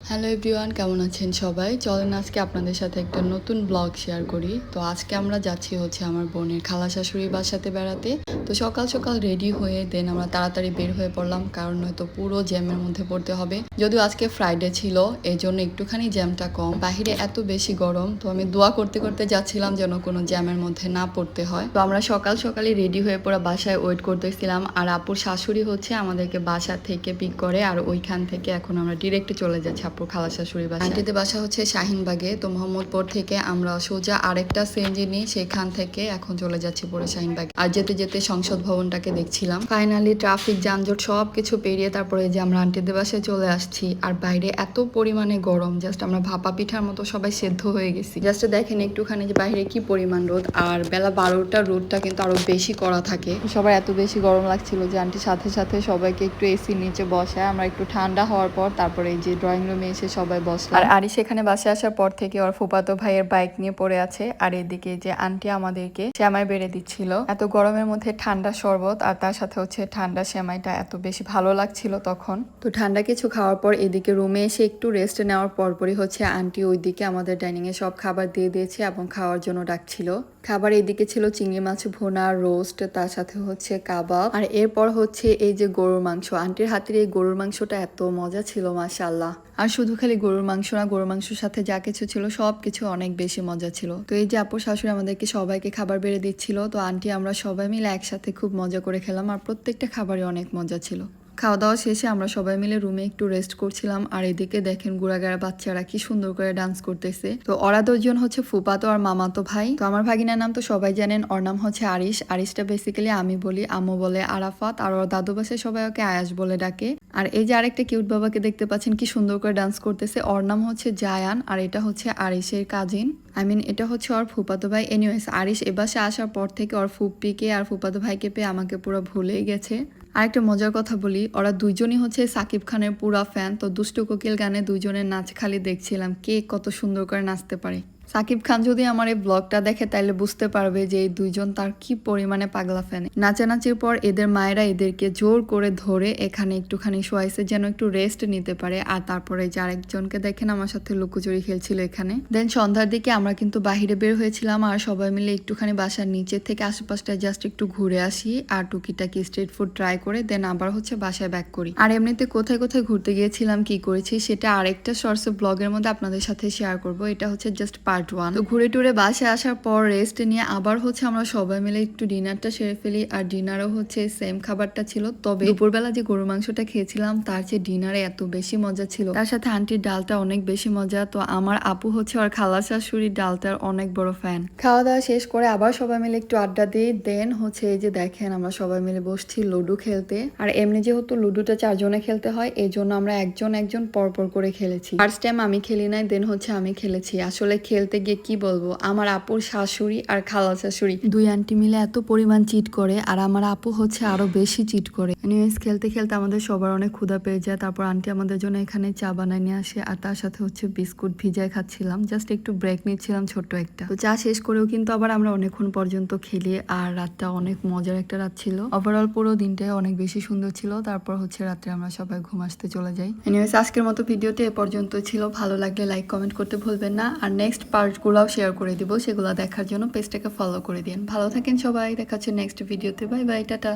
Hello everyone, কেমন আছেন সবাই? চলেন আজকে আপনাদের সাথে একটা নতুন ব্লগ শেয়ার করি। তো আজকে আমরা যাচ্ছি হচ্ছে আমার বোনের খালা শাশুড়ির বাসাতে বেড়াতে। তো সকাল সকাল রেডি হয়ে দেন আমরা তাড়াতাড়ি বের হয়ে পড়লাম কারণ হয়তো পুরো জ্যামের মধ্যে পড়তে হবে। যদিও আজকে ফ্রাইডে ছিল এই জন্য একটুখানি জ্যামটা কম। বাহিরে এত বেশি গরম, তো আমি দোয়া করতে করতে যাচ্ছিলাম যেন কোনো জ্যামের মধ্যে না পড়তে হয়। তো আমরা সকাল সকালে রেডি হয়ে পড়া বাসায় ওয়েট করতেছিলাম। আর আপুর শাশুড়ি হচ্ছে আমাদেরকে বাসা থেকে পিক করে আর ওইখান থেকে এখন আমরা ডিরেক্ট চলে যাচ্ছি আপুর খালা শাশুড়ি বাসা। আন্টিদের বাসা হচ্ছে শাহিনবাগে। তো মোহাম্মদপুর থেকে আমরা সোজা আরেকটা সিএনজি নিই সেখান থেকে এখন চলে যাচ্ছি পরে শাহিনবাগ। আর যেতে যেতে সংসদ ভবনটাকে দেখছিলাম। ফাইনালি ট্রাফিক যানজট সব কিছু পেরিয়ে তারপরে যে আমরা আন্টিদের বাসায় চলে আসছি। আর বাইরে এত পরিমাণে গরম জাস্ট আমরা ভাপা পিঠার মতো সবাই সেদ্ধ হয়ে গেছি। জাস্ট দেখেন একটুখানি যে বাইরে কি পরিমাণ রোদ। আর বেলা বারোটা রোদটা কিন্তু আরও বেশি করা থাকে। সবার এত বেশি গরম লাগছিল যে আন্টির সাথে সাথে সবাইকে একটু এসি নিচে বসায়। আমরা একটু ঠান্ডা হওয়ার পর তারপরে এই যে ড্রয়িং রুমে এসে সবাই বসলাম। আর আরি সেখানে বাসে আসার পর থেকে ওর ফুপাতো ভাইয়ের বাইক নিয়ে পড়ে আছে। আর এদিকে যে আন্টি আমাদেরকে শ্যামাই বেড়ে দিচ্ছিল। এত গরমের মধ্যে ঠান্ডা শরবত আর তার সাথে হচ্ছে ঠান্ডা শ্যামাইটা এত বেশি ভালো লাগছিল তখন। তো ঠান্ডা কিছু খাওয়ার পর এদিকে রুমে এসে একটু রেস্ট নেওয়ার পরপরই হচ্ছে আন্টি ওইদিকে আমাদের ডাইনিং এ সব খাবার দিয়ে দিয়েছে এবং খাওয়ার জন্য ডাকছিল। খাবার এদিকে ছিল চিংড়ি মাছ ভোনা রোস্ট তার সাথে হচ্ছে কাবাব। আর এরপর হচ্ছে এই যে গরুর মাংস। আন্টির হাতের এই গরুর মাংসটা এত মজা ছিল মাশাল্লাহ আর শুধু খালি গরুর মাংস না, গরুর মাংসের সাথে যা কিছু ছিল সব কিছু অনেক বেশি মজা ছিল। তো এই যে আপু শাশুড়ি আমাদেরকে সবাইকে খাবার বেড়ে দিচ্ছিল, তো আন্টি আমরা সবাই মিলে একসাথে খুব মজা করে খেলাম, আর প্রত্যেকটা খাবারই অনেক মজা ছিল। খাওয়া দাওয়া শেষে আমরা সবাই মিলে রুমে একটু রেস্ট করছিলাম, আর এদিকে দেখেন গুড়াগাড়া বাচ্চারা কি সুন্দর করে ডান্স করতেছে। তো ওরা দুজন হচ্ছে ফুপাতো আর মামাতো ভাই। তো আমার ভাগিনার নাম তো সবাই জানেন, ওর নাম হচ্ছে আরিশ। আরিশটা বেসিক্যালি আমি বলি, আম্মু বলে আরাফাত, আর ওর দাদু বাসে সবাই ওকে আয়াস বলে ডাকে। আর এই যে আরেকটা কিউট বাবাকে দেখতে পাচ্ছেন, কি সুন্দর করে ডান্স করতেছে। ওর নাম হচ্ছে জায়ান, আর এটা হচ্ছে আরিশের কাজিন আই মিন এটা হচ্ছে ওর ফুপাতো ভাই। এনিওয়েস আরিশ এ বাসে আসার পর থেকে ওর ফুপ্পিকে আর ফুপাতো ভাইকে পেয়ে আমাকে পুরো ভুলেই গেছে। আরেকটা মজার কথা বলি, ওরা দুইজনই হচ্ছে সাকিব খানের পুরা ফ্যান তো দুষ্টু কোকিল গানে দুইজনের নাচ খালি দেখছিলাম, কে কত সুন্দর করে নাচতে পারে। সাকিব খান যদি আমার এই ব্লগটা দেখে তাহলে বুঝতে পারবে যে এই দুইজন তার কি পরিমাণে পাগলা ফ্যান নাচানাচির পর এদের মায়েরা এদেরকে জোর করে ধরে এখানে একটুখানি শোয়াইছে, যেন একটু রেস্ট নিতে পারে। আর তারপরে যে আরেকজনকে দেখেন, আমার সাথে লুকোচুরি খেলছিল এখানে। দেন সন্ধ্যার দিকে আমরা কিন্তু বাহিরে বের হয়েছিলাম আর সবাই মিলে একটুখানি বাসার নিচে থেকে আশেপাশটা জাস্ট একটু ঘুরে আসি আর টুকিটাকি স্ট্রিট ফুড ট্রাই করে দেন আবার হচ্ছে বাসায় ব্যাক করি। আর এমনিতে কোথায় কোথায় ঘুরতে গিয়েছিলাম, কি করেছি, সেটা আরেকটা শর্টস ব্লগের মধ্যে আপনাদের সাথে শেয়ার করব। এটা হচ্ছে জাস্ট পার্ট ওয়ান তো ঘুরে টুরে বাসে আসার পর রেস্ট নিয়ে আবার হচ্ছে আমরা সবাই মিলে একটু ডিনারটা সেরে ফেলি। আর ডিনারও হচ্ছে সেম খাবারটা ছিল। তবে দুপুরবেলা যে গরু মাংসটা খেয়েছিলাম, তার চেয়ে ডিনারে এত বেশি মজা ছিল। তার সাথে আন্টির ডালটা অনেক বেশি মজা। তো আমার আপু হচ্ছে আর খালা শাশুড়ির ডালটার অনেক বড় ফ্যান খাওয়া দাওয়া শেষ করে আবার সবাই মিলে একটু আড্ডা দিই। দেন হচ্ছে এই যে দেখেন আমরা সবাই মিলে বসছি লুডো খেলতে। আর এমনি যেহেতু লুডোটা চারজনে খেলতে হয় এই জন্য আমরা একজন একজন পরপর করে খেলেছি। ফার্স্ট টাইম আমি খেলি নাই দেন হচ্ছে আমি খেলেছি। আসলে খেলতে গিয়ে কি বলব? আমার আপুর শাশুড়ি আর খালা শাশুড়ি। দুই আন্টি মিলে এত পরিমাণ চিট করে, আর আমার আপু হচ্ছে আরও বেশি চিট করে। এনিওয়েজ খেলতে খেলতে আমাদের সবার অনেক ক্ষুধা পেয়ে যায়। তারপর আন্টি আমাদের জন্য এখানে চা বানায় নিয়ে আসে, আর তার সাথে হচ্ছে বিস্কুট ভিজায় খাচ্ছিলাম। জাস্ট একটু ব্রেক নিচ্ছিলাম ছোট্ট একটা। তো চা শেষ করেও কিন্তু আবার আমরা অনেকক্ষণ পর্যন্ত খেলি, আর রাতটা অনেক মজার একটা রাত ছিল। ওভারঅল পুরো দিনটাই অনেক বেশি সুন্দর ছিল। তারপর হচ্ছে রাত্রে আমরা সবাই ঘুম আসতে চলে যাই। এনিওয়েজ আজকের মতো ভিডিওতে এ পর্যন্ত ছিল। ভালো লাগলে লাইক কমেন্ট করতে ভুলবেন না। আর নেক্সট পার্টগুলোও শেয়ার করে দিব, সেগুলো দেখার জন্য পেজটাকে ফলো করে দিন। ভালো থাকেন সবাই দেখাচ্ছে নেক্সট ভিডিওতে বাই বাই টাটা।